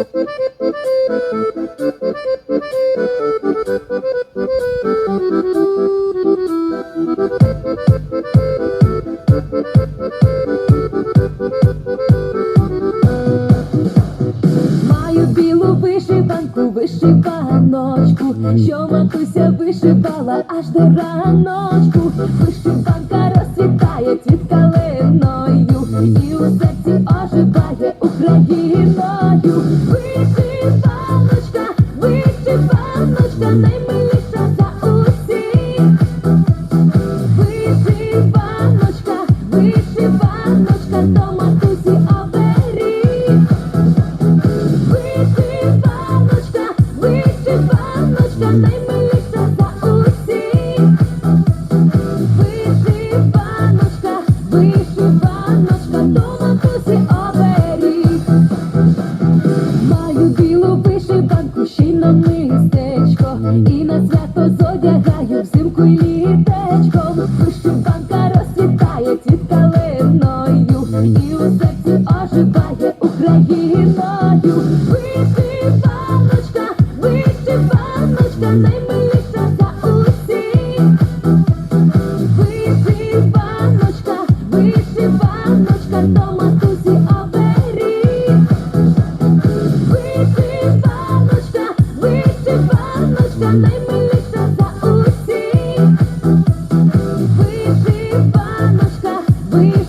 Маю білу вишиванку, вишиваночку, що матуся вишивала аж до раночку. Вишиванка розцвітає під калиною, і у серці оживає Україною. Вишиваночка, наймиліша за усіх. Вишиваночка, вишиваночка, до матусі оберіг. Вишиваночка, вишиваночка, наймиліша за усіх. Вишиваночка, вишиваночка, до матусі оберіг. Маю білу вишиванку, ще й на мистечко, і на свято зодягаю взимку й літечком. Вишиванка розцвітає під калиною, і у серці оживає Україною. Вишиваночка,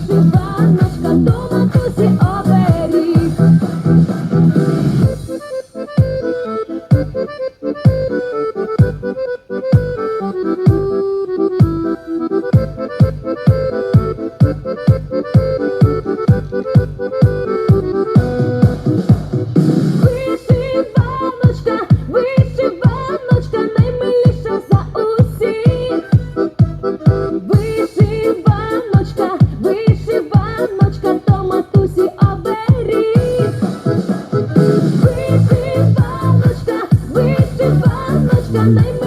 Thank you.